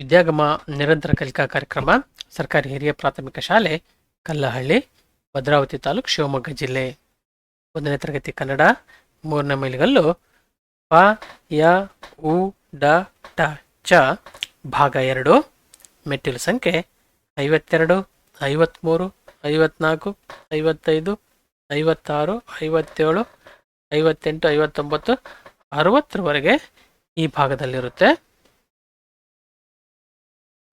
ವಿದ್ಯಾಗಮ ನಿರಂತರ ಕಲಿಕಾ ಕಾರ್ಯಕ್ರಮ, ಸರ್ಕಾರಿ ಹಿರಿಯ ಪ್ರಾಥಮಿಕ ಶಾಲೆ, ಕಲ್ಲಹಳ್ಳಿ, ಭದ್ರಾವತಿ ತಾಲೂಕು, ಶಿವಮೊಗ್ಗ ಜಿಲ್ಲೆ. ಒಂದನೇ ತರಗತಿ ಕನ್ನಡ, ಮೂರನೇ ಮೈಲಿಗಲ್ಲು ಪ, ಯ, ಉ, ಡ, ಟ, ಚ, ಭಾಗ ಎರಡು. ಮೆಟ್ಟಿಲು ಸಂಖ್ಯೆ ಐವತ್ತೆರಡು ಐವತ್ತ್ಮೂರು ಐವತ್ನಾಲ್ಕು, ಐವತ್ತೈದು, ಐವತ್ತಾರು, ಐವತ್ತೇಳು, ಐವತ್ತೆಂಟು, ಐವತ್ತೊಂಬತ್ತು, ಅರವತ್ತರವರೆಗೆ ಈ ಭಾಗದಲ್ಲಿರುತ್ತೆ.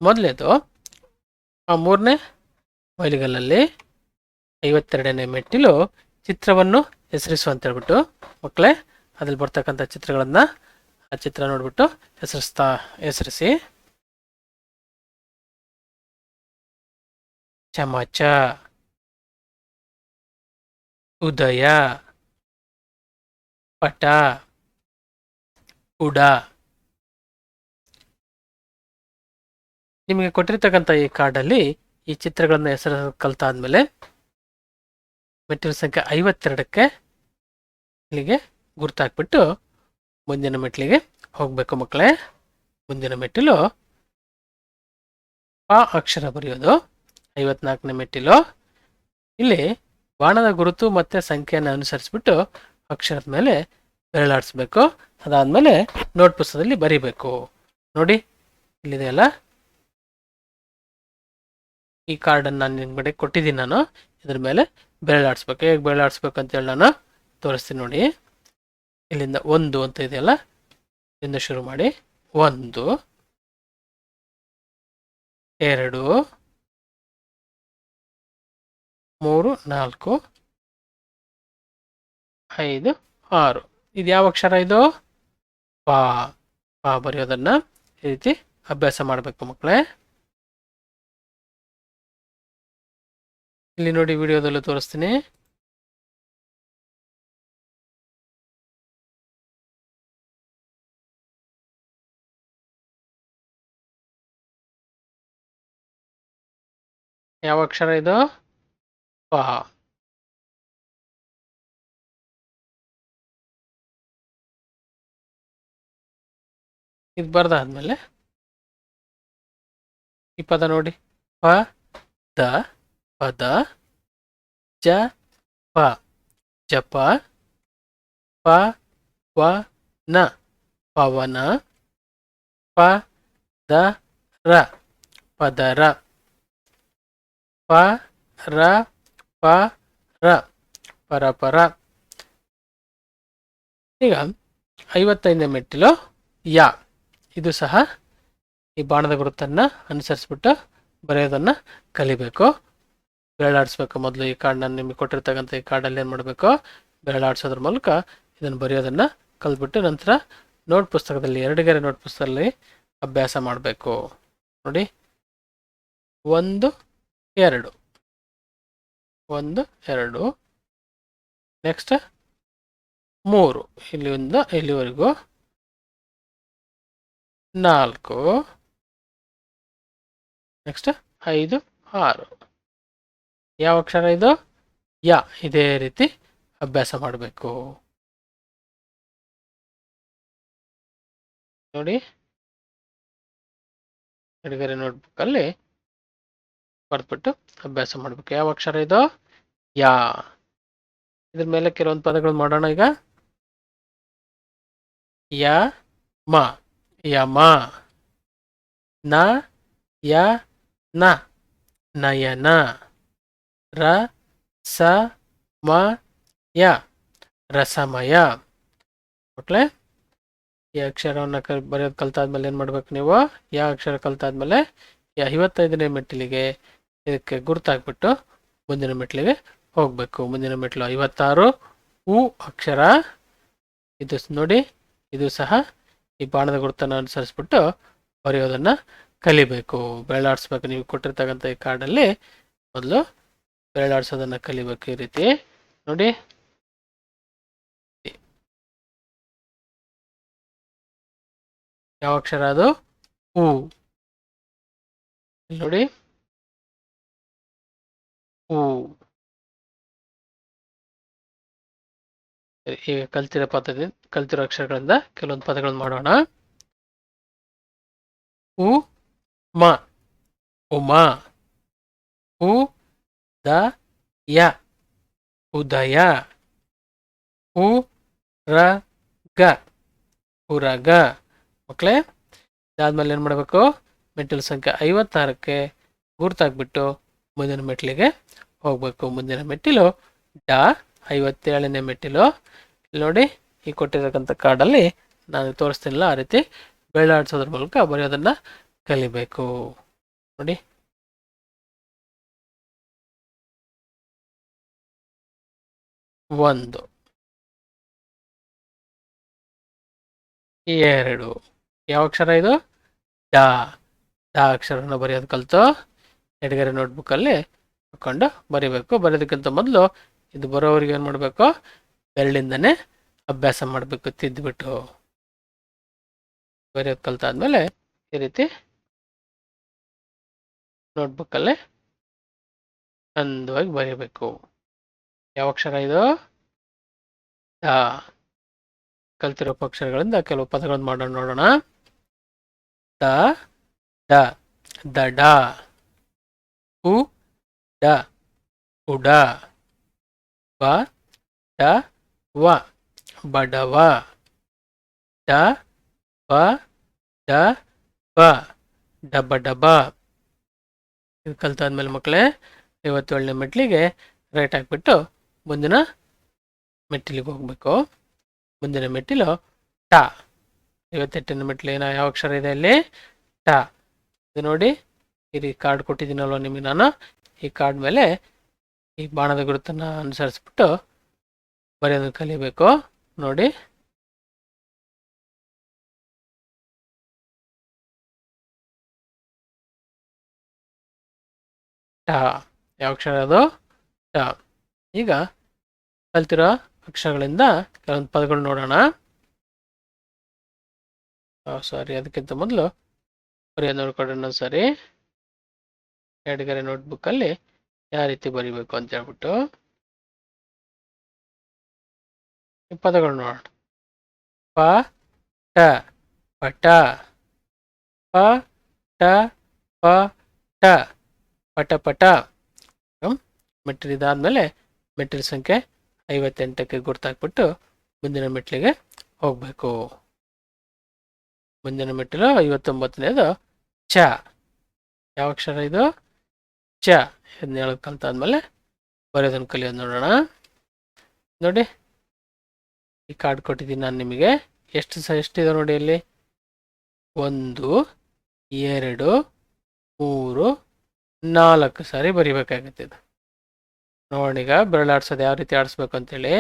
ಮೊದಲೇದು ಆ ಮೂರನೇ ಮೈಲಿಗಲ್ಲಲ್ಲಿ ಐವತ್ತೆರಡನೇ ಮೆಟ್ಟಿಲು ಚಿತ್ರವನ್ನು ಹೆಸರಿಸು ಅಂತ ಹೇಳ್ಬಿಟ್ಟು ಮಕ್ಕಳೇ ಅದ್ರಲ್ಲಿ ಬರ್ತಕ್ಕಂಥ ಚಿತ್ರಗಳನ್ನು ಆ ಚಿತ್ರ ನೋಡ್ಬಿಟ್ಟು ಹೆಸರಿಸ್ತಾ, ಹೆಸರಿಸಿ. ಚಮಚ. ಉದಯ. ಪಟ. ಉಡ ನಿಮಗೆ ಕೊಟ್ಟಿರ್ತಕ್ಕಂಥ ಈ ಕಾರ್ಡಲ್ಲಿ ಈ ಚಿತ್ರಗಳನ್ನು ಹೆಸರು ಕಲ್ತಾದ್ಮೇಲೆ ಮೆಟ್ಟಿಲು ಸಂಖ್ಯೆ ಐವತ್ತೆರಡಕ್ಕೆ ಇಲ್ಲಿಗೆ ಗುರ್ತಾಕ್ಬಿಟ್ಟು ಮುಂದಿನ ಮೆಟ್ಟಿಲಿಗೆ ಹೋಗಬೇಕು ಮಕ್ಕಳೇ. ಮುಂದಿನ ಮೆಟ್ಟಿಲು ಆ ಅಕ್ಷರ ಬರೆಯೋದು. ಐವತ್ನಾಲ್ಕನೇ ಮೆಟ್ಟಿಲು. ಇಲ್ಲಿ ಬಾಣದ ಗುರುತು ಮತ್ತು ಸಂಖ್ಯೆಯನ್ನು ಅನುಸರಿಸ್ಬಿಟ್ಟು ಅಕ್ಷರದ ಮೇಲೆ ಬೆರಳಾಡಿಸ್ಬೇಕು. ಅದಾದ್ಮೇಲೆ ನೋಟ್ ಪುಸ್ತಕದಲ್ಲಿ ಬರಿಬೇಕು. ನೋಡಿ, ಇಲ್ಲಿದೆ ಅಲ್ಲ? ಈ ಕಾರ್ಡನ್ನು ನಾನು ನಿಮ್ಗಡೆ ಕೊಟ್ಟಿದ್ದೀನಿ ನಾನು. ಇದ್ರ ಮೇಲೆ ಬೆರಳಾಡಿಸ್ಬೇಕು ಹೇಗೆ ಬೆರಳಾಡಿಸ್ಬೇಕು ಅಂತೇಳಿ ನಾನು ತೋರಿಸ್ತೀನಿ ನೋಡಿ. ಇಲ್ಲಿಂದ ಒಂದು ಅಂತ ಇದೆಯಲ್ಲ ಇಲ್ಲಿಂದ ಶುರು ಮಾಡಿ. ಒಂದು, ಎರಡು, ಮೂರು, ನಾಲ್ಕು, ಐದು, ಆರು. ಇದು ಯಾವ ಅಕ್ಷರ ಇದು? ಪಾ. ಪಾ ಬರೆಯೋದನ್ನು ಈ ರೀತಿ ಅಭ್ಯಾಸ ಮಾಡಬೇಕು ಮಕ್ಕಳೇ. ಇಲ್ಲಿ ನೋಡಿ ವಿಡಿಯೋದಲ್ಲೂ ತೋರಿಸ್ತೀನಿ. ಯಾವ ಅಕ್ಷರ ಇದು? ಪ. ಇದು ಬರ್ದಾದ್ಮೇಲೆ. ಈ ಪದ ನೋಡಿ. ಪ, ದ. ಪದ ಜ ಪ ಜಪ ಪ ವ ನ ಪವನ ಪ ದ ರ ಪದರ ಪ ರ ಪ ರ ಪರ ಪರ ಈಗ ಐವತ್ತೈದನೇ ಮೆಟ್ಟಿಲು, ಯಾ. ಇದು ಸಹ ಈ ಬಾಣದ ಗುರುತನ್ನು ಅನುಸರಿಸ್ಬಿಟ್ಟು ಬರೆಯೋದನ್ನ ಕಲಿಬೇಕು. ಬೆರಳಾಡಿಸ್ಬೇಕು. ಮೊದಲು ಈ ಕಾರ್ಡ್ನ ನಿಮಗೆ ಕೊಟ್ಟಿರ್ತಕ್ಕಂಥ ಈ ಕಾರ್ಡಲ್ಲಿ ಏನು ಮಾಡಬೇಕು? ಬೆರಳಾಡಿಸೋದ್ರ ಮೂಲಕ ಇದನ್ನು ಬರೆಯೋದನ್ನು ಕಲ್ತ್ಬಿಟ್ಟು ನಂತರ ನೋಟ್ ಪುಸ್ತಕದಲ್ಲಿ, ಎರಡುಗೆರೆ ನೋಟ್ ಪುಸ್ತಕದಲ್ಲಿ ಅಭ್ಯಾಸ ಮಾಡಬೇಕು. ನೋಡಿ. ಒಂದು, ಎರಡು. ಒಂದು, ಎರಡು. ನೆಕ್ಸ್ಟ್ ಮೂರು. ಇಲ್ಲಿಂದ ಇಲ್ಲಿವರೆಗೂ ನಾಲ್ಕು. ನೆಕ್ಸ್ಟ್ ಐದು, ಆರು. ಯಾವ ಅಕ್ಷರ ಇದು? ಯ, ಇದೇ ರೀತಿ ಅಭ್ಯಾಸ ಮಾಡಬೇಕು. ನೋಡಿ. ಎಡಗರೆ ನೋಟ್ಬುಕ್ಕಲ್ಲಿ ಬರೆದ್ಬಿಟ್ಟು ಅಭ್ಯಾಸ ಮಾಡಬೇಕು. ಯಾವ ಅಕ್ಷರ ಇದು? ಯಾ. ಇದ್ರ ಮೇಲೆ ಕೆಲವೊಂದು ಪದಗಳು ಮಾಡೋಣ ಈಗ. ಯ, ಮ. ಯಮ ನ, ಯ, ನ. ನಯನ. ರ ಸ ಮ ಯ ರಸಮಯ ಒಟ್ಲೆ ಈ ಅಕ್ಷರವನ್ನು ಕ ಬರೆಯೋದು ಕಲ್ತಾದ್ಮೇಲೆ ಏನು ಮಾಡ್ಬೇಕು ನೀವು? ಯಾವ ಅಕ್ಷರ ಕಲ್ತಾದ್ಮೇಲೆ ಯಾ ಐವತ್ತೈದನೇ ಮೆಟ್ಟಿಲಿಗೆ ಇದಕ್ಕೆ ಗುರುತಾಕ್ಬಿಟ್ಟು ಮುಂದಿನ ಮೆಟ್ಲಿಗೆ ಹೋಗಬೇಕು. ಮುಂದಿನ ಮೆಟ್ಲು ಐವತ್ತಾರು, ಉ ಅಕ್ಷರ. ಇದು ನೋಡಿ, ಇದು ಸಹ ಈ ಬಾಣದ ಗುರುತನ್ನು ಅನುಸರಿಸ್ಬಿಟ್ಟು ಬರೆಯೋದನ್ನ ಕಲಿಬೇಕು. ಬೆಳಾಡಿಸ್ಬೇಕು ನೀವು ಕೊಟ್ಟಿರ್ತಕ್ಕಂಥ ಈ ಕಾರ್ಡಲ್ಲಿ ಮೊದಲು ಬೆರಳಾಡಿಸೋದನ್ನ ಕಲಿಬೇಕು ಈ ರೀತಿ. ನೋಡಿ. ಯಾವ ಅಕ್ಷರ ಅದು? ಹೂ ನೋಡಿ. ಹೂ ಈಗ ಕಲ್ತಿರೋ ಪದದಿಂದ ಕಲ್ತಿರೋ ಅಕ್ಷರಗಳಿಂದ ಕೆಲವೊಂದು ಪದಗಳನ್ನು ಮಾಡೋಣ. ಉ ಮ. ಉಮಾ ಉ ದ ಯ ಉದಯ ಉ ರ ಗ ಉರಗ ಮಕ್ಕಳೇ ಇದಾದ್ಮೇಲೆ ಏನು ಮಾಡಬೇಕು? ಮೆಟ್ಟಿಲು ಸಂಖ್ಯೆ ಐವತ್ತಾರಕ್ಕೆ ಗುರ್ತಾಕ್ಬಿಟ್ಟು ಮುಂದಿನ ಮೆಟ್ಟಿಲಿಗೆ ಹೋಗಬೇಕು. ಮುಂದಿನ ಮೆಟ್ಟಿಲು ಡ, ಐವತ್ತೇಳನೇ ಮೆಟ್ಟಿಲು. ನೋಡಿ, ಈ ಕೊಟ್ಟಿರತಕ್ಕಂಥ ಕಾರ್ಡಲ್ಲಿ ನಾನು ತೋರಿಸ್ತೀನಿಲ್ಲ, ಆ ರೀತಿ ಬೆಳ್ಳಾಡಿಸೋದ್ರ ಮೂಲಕ ಬರೆಯೋದನ್ನು ಕಲಿಬೇಕು. ನೋಡಿ ಒಂದು, ಎರಡು. ಯಾವ ಅಕ್ಷರ ಇದು? ಡ ಡ ಅಕ್ಷರನ ಬರೆಯೋದು ಕಲಿತು. ಎಡಗರೆ ನೋಟ್ಬುಕ್ಕಲ್ಲಿ ಹಾಕೊಂಡು ಬರಿಬೇಕು. ಬರೆಯೋದಕ್ಕಿಂತ ಮೊದಲು ಇದು ಬರೋವ್ರಿಗೆ ಏನು ಮಾಡಬೇಕು? ಬೆರಳಿಂದನೇ ಅಭ್ಯಾಸ ಮಾಡಬೇಕು, ತಿದ್ದುಬಿಟ್ಟು. ಬರೆಯೋದು ಕಲ್ತಾದ್ಮೇಲೆ ಈ ರೀತಿ ನೋಟ್ಬುಕ್ಕಲ್ಲಿ ಅಂದವಾಗಿ ಬರೀಬೇಕು. ಯಾವ ಅಕ್ಷರ ಇದು? ಡ ಕಲ್ತಿರೋ ಅಕ್ಷರಗಳಿಂದ ಕೆಲವು ಪದಗಳನ್ನು ಮಾಡೋಣ, ನೋಡೋಣ. ದ, ಡ ದಡ ಉ, ಡ ಉಡ ಬ, ಡ, ವ. ಬಡವ. ಡ, ಬ ಡ, ಬ. ಡಬ ಡಬ ಇದು ಕಲ್ತಾದ್ಮೇಲೆ ಮಕ್ಕಳೇ, ಐವತ್ತೇಳನೇ ಮೆಟ್ಲಿಗೆ ರೈಟ್ ಹಾಕ್ಬಿಟ್ಟು ಮುಂದಿನ ಮೆಟ್ಟಿಲಿಗೆ ಹೋಗಬೇಕು. ಮುಂದಿನ ಮೆಟ್ಟಿಲು ಟ. ಮೆಟ್ಟಿಲು ಏನೋ ಯಾವ ಅಕ್ಷರ ಇದೆ ಅಲ್ಲಿ? ಟ. ಇದು ನೋಡಿ ಈ ಕಾರ್ಡ್ ಕೊಟ್ಟಿದ್ದೀನಲ್ವ ನಿಮಗೆ ನಾನು? ಈ ಕಾರ್ಡ್ ಮೇಲೆ ಈ ಬಾಣದ ಗುರುತನ್ನು ಅನುಸರಿಸ್ಬಿಟ್ಟು ಬರೆಯೋದು ಕಲಿಬೇಕು. ನೋಡಿ. ಟ. ಯಾವ ಅಕ್ಷರ ಅದು? ಟ. ಈಗ ಕಲ್ತಿರೋ ಅಕ್ಷರಗಳಿಂದ ಕೆಲವೊಂದು ಪದಗಳು ನೋಡೋಣ. ಸಾರಿ ಅದಕ್ಕಿಂತ ಮೊದಲು ಬರೆಯೋದು ನೋಡ್ಕೊಡೋಣ ಸರಿ. ಎಡಗರೆ ನೋಟ್ಬುಕ್ಕಲ್ಲಿ ಯಾವ ರೀತಿ ಬರಿಬೇಕು ಅಂತ ಹೇಳ್ಬಿಟ್ಟು. ಪದಗಳು ನೋಡೋಣ. ಪ ಟ ಪಟ ಪ ಟ ಪ ಟ ಪಟ ಪಟ ಮೆಟ್ಟಿಲು ಇದಾದ್ಮೇಲೆ ಮೆಟ್ಟಿಲು ಸಂಖ್ಯೆ ಐವತ್ತೆಂಟಕ್ಕೆ ಗುರ್ತಾಕ್ಬಿಟ್ಟು ಮುಂದಿನ ಮೆಟ್ಟಿಲಿಗೆ ಹೋಗಬೇಕು. ಮುಂದಿನ ಮೆಟ್ಟಿಲು ಐವತ್ತೊಂಬತ್ತನೇದು ಚ. ಯಾವ ಅಕ್ಷರ ಇದು? ಚ. ಇದನ್ನ ಹೇಳೋದು ಕಲ್ತಾದ್ಮೇಲೆ ಬರೆಯೋದನ್ನು ಕಲಿಯೋದು ನೋಡೋಣ. ನೋಡಿ, ಈ ಕಾರ್ಡ್ ಕೊಟ್ಟಿದ್ದೀನಿ ನಾನು ನಿಮಗೆ. ಎಷ್ಟು ಸ, ಎಷ್ಟಿದೆ ನೋಡಿ ಇಲ್ಲಿ? ಒಂದು, ಎರಡು, ಮೂರು, ನಾಲ್ಕು ಸಾರಿ ಬರಿಬೇಕಾಗತ್ತೆ ಇದು. ನೋಡೀಗ ಬೆರಳಾಡ್ಸೋದು ಯಾವ ರೀತಿ ಆಡಿಸ್ಬೇಕು ಅಂತೇಳಿ.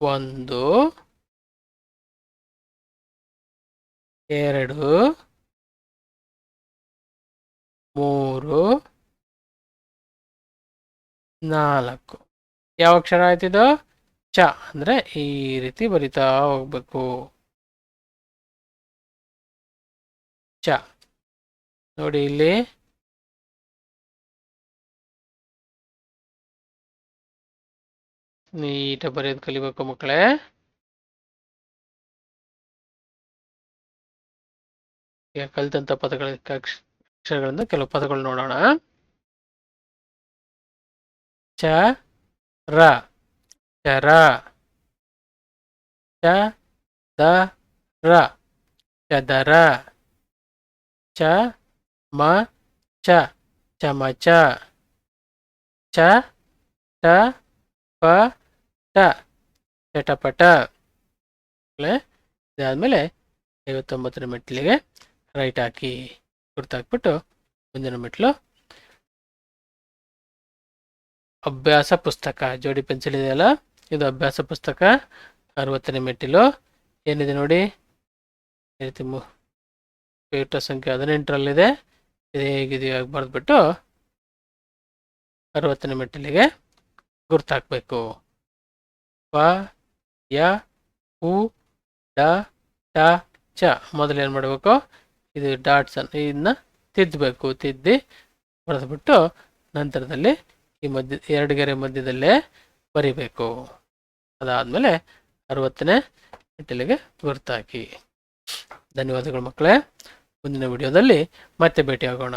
ಒಂದು, ಎರಡು, ಮೂರು, ನಾಲ್ಕು. ಯಾವ ಅಕ್ಷರ ಆಯ್ತಿದು ಚ ಅಂದರೆ ಈ ರೀತಿ ಬರಿತಾ ಹೋಗ್ಬೇಕು. ಚ. ನೋಡಿ ಇಲ್ಲಿ. ನೀಟಾಗಿ ಬರೆಯೋದು ಕಲಿಬೇಕು ಮಕ್ಕಳೇ ಈಗ ಕಲಿತಂತ ಪದಗಳ ಅಕ್ಷ- ಅಕ್ಷರಗಳಿಂದ ಕೆಲವು ಪದಗಳು ನೋಡೋಣ ಚ ರ ಚರ ಚ ದ ರ ಚದರ ಚ ಮ ಚ ಚಮಚ ಚ ಟ ಪ ಟ ಚಟಪಟ ಇದಾದ್ಮೇಲೆ ಐವತ್ತೊಂಬತ್ತರ ಮೆಟ್ಲಿಗೆ ರೈಟ್ ಹಾಕಿ ಗುರ್ತಾಕ್ಬಿಟ್ಟು ಮುಂದಿನ ಮೆಟ್ಲು ಅಭ್ಯಾಸ ಪುಸ್ತಕ, ಜೋಡಿ ಪೆನ್ಸಿಲ್ ಇದೆಯಲ್ಲ? ಇದು ಅಭ್ಯಾಸ ಪುಸ್ತಕ. ಅರವತ್ತನೇ ಮೆಟ್ಟಿಲು. ಏನಿದೆ ನೋಡಿ? ಈ ರೀತಿ ಪೇಟ ಸಂಖ್ಯೆ ಹದಿನೆಂಟರಲ್ಲಿದೆ ಇದು. ಹೇಗಿದೆಯೋ ಬರೆದ್ಬಿಟ್ಟು ಅರವತ್ತನೇ ಮೆಟ್ಟಿಲಿಗೆ ಗುರ್ತಾಕ್ಬೇಕು ಪ, ಯ, ಉ, ಡ ಟ ಚ. ಮೊದಲು ಏನು ಮಾಡಬೇಕು? ಇದು ಡಾಟ್ಸ್ ಅನ್ನು ಇದನ್ನ ತಿದ್ದಬೇಕು ತಿದ್ದಿ ಬರೆದ್ಬಿಟ್ಟು ನಂತರದಲ್ಲಿ ಈ ಮಧ್ಯ, ಎರಡು ಗೆರೆ ಮಧ್ಯದಲ್ಲೇ ಬರಿಬೇಕು. ಅದಾದಮೇಲೆ ಅರವತ್ತನೇ ಮೆಟ್ಟಿಲಿಗೆ ಗುರ್ತಾಕಿ. ಧನ್ಯವಾದಗಳು ಮಕ್ಕಳೇ. ಮುಂದಿನ ವಿಡಿಯೋದಲ್ಲಿ ಮತ್ತೆ ಭೇಟಿಯಾಗೋಣ.